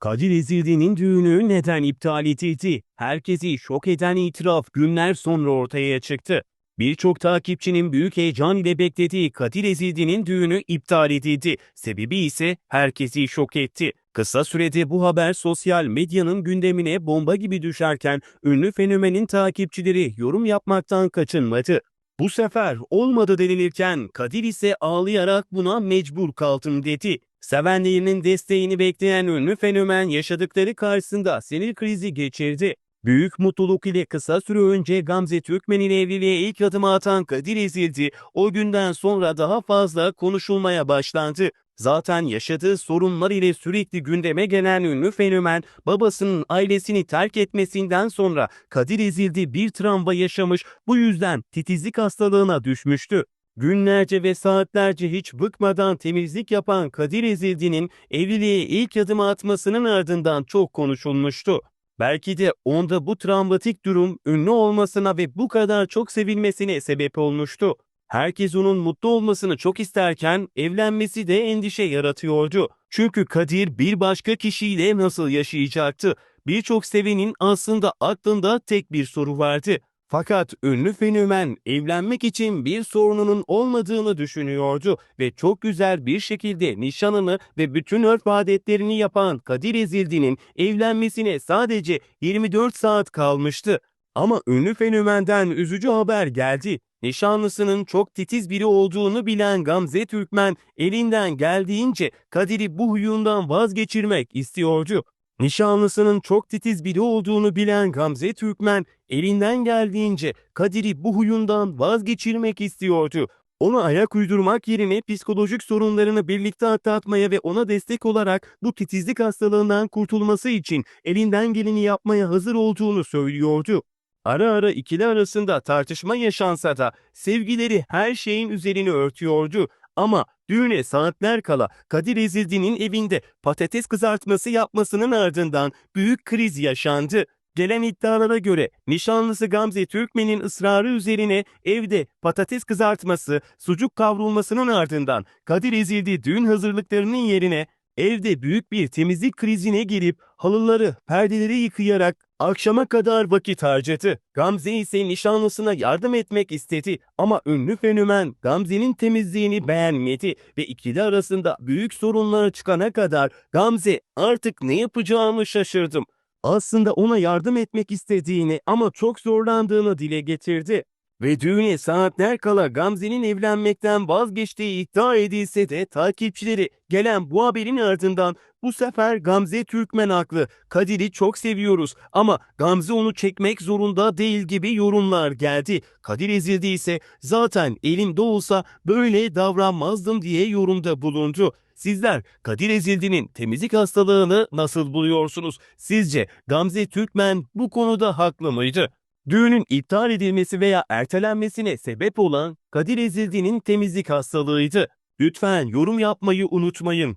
Kadir Ezildi'nin düğünü neden iptal edildi? Herkesi şok eden itiraf günler sonra ortaya çıktı. Birçok takipçinin büyük heyecan ile beklediği Kadir Ezildi'nin düğünü iptal edildi. Sebebi ise herkesi şok etti. Kısa sürede bu haber sosyal medyanın gündemine bomba gibi düşerken ünlü fenomenin takipçileri yorum yapmaktan kaçınmadı. Bu sefer olmadı denilirken Kadir ise ağlayarak buna mecbur kaldım dedi. Sevenlerinin desteğini bekleyen ünlü fenomen yaşadıkları karşısında sinir krizi geçirdi. Büyük mutluluk ile kısa süre önce Gamze Türkmen'in evliliğe ilk adımı atan Kadir Ezildi, o günden sonra daha fazla konuşulmaya başlandı. Zaten yaşadığı sorunlar ile sürekli gündeme gelen ünlü fenomen, babasının ailesini terk etmesinden sonra Kadir Ezildi bir travma yaşamış, bu yüzden titizlik hastalığına düşmüştü. Günlerce ve saatlerce hiç bıkmadan temizlik yapan Kadir Ezildi'nin evliliğe ilk adımı atmasının ardından çok konuşulmuştu. Belki de onda bu travmatik durum ünlü olmasına ve bu kadar çok sevilmesine sebep olmuştu. Herkes onun mutlu olmasını çok isterken evlenmesi de endişe yaratıyordu. Çünkü Kadir bir başka kişiyle nasıl yaşayacaktı? Birçok sevenin aslında aklında tek bir soru vardı. Fakat ünlü fenomen evlenmek için bir sorununun olmadığını düşünüyordu ve çok güzel bir şekilde nişanını ve bütün örf adetlerini yapan Kadir Ezildi'nin evlenmesine sadece 24 saat kalmıştı. Ama ünlü fenomenden üzücü haber geldi. Nişanlısının çok titiz biri olduğunu bilen Gamze Türkmen elinden geldiğince Kadir'i bu huyundan vazgeçirmek istiyordu. Nişanlısının çok titiz biri olduğunu bilen Gamze Türkmen elinden geldiğince Kadir'i bu huyundan vazgeçirmek istiyordu. Ona ayak uydurmak yerine psikolojik sorunlarını birlikte atlatmaya ve ona destek olarak bu titizlik hastalığından kurtulması için elinden geleni yapmaya hazır olduğunu söylüyordu. Ara ara ikili arasında tartışma yaşansa da sevgileri her şeyin üzerini örtüyordu. Ama düğüne saatler kala Kadir Ezildi'nin evinde patates kızartması yapmasının ardından büyük kriz yaşandı. Gelen iddialara göre nişanlısı Gamze Türkmen'in ısrarı üzerine evde patates kızartması, sucuk kavrulmasının ardından Kadir Ezildi düğün hazırlıklarının yerine evde büyük bir temizlik krizine girip halıları, perdeleri yıkayarak akşama kadar vakit harcadı. Gamze ise nişanlısına yardım etmek istedi ama ünlü fenomen Gamze'nin temizliğini beğenmedi ve ikili arasında büyük sorunlar çıkana kadar Gamze artık ne yapacağımı şaşırdım. Aslında ona yardım etmek istediğini ama çok zorlandığını dile getirdi. Ve düğüne saatler kala Gamze'nin evlenmekten vazgeçtiği iddia edilse de takipçileri gelen bu haberin ardından bu sefer Gamze Türkmen haklı. Kadir'i çok seviyoruz ama Gamze onu çekmek zorunda değil gibi yorumlar geldi. Kadir ezildi ise zaten elimde olsa böyle davranmazdım diye yorumda bulundu. Sizler Kadir Ezildi'nin temizlik hastalığını nasıl buluyorsunuz? Sizce Gamze Türkmen bu konuda haklı mıydı? Düğünün iptal edilmesi veya ertelenmesine sebep olan Kadir Ezildi'nin temizlik hastalığıydı. Lütfen yorum yapmayı unutmayın.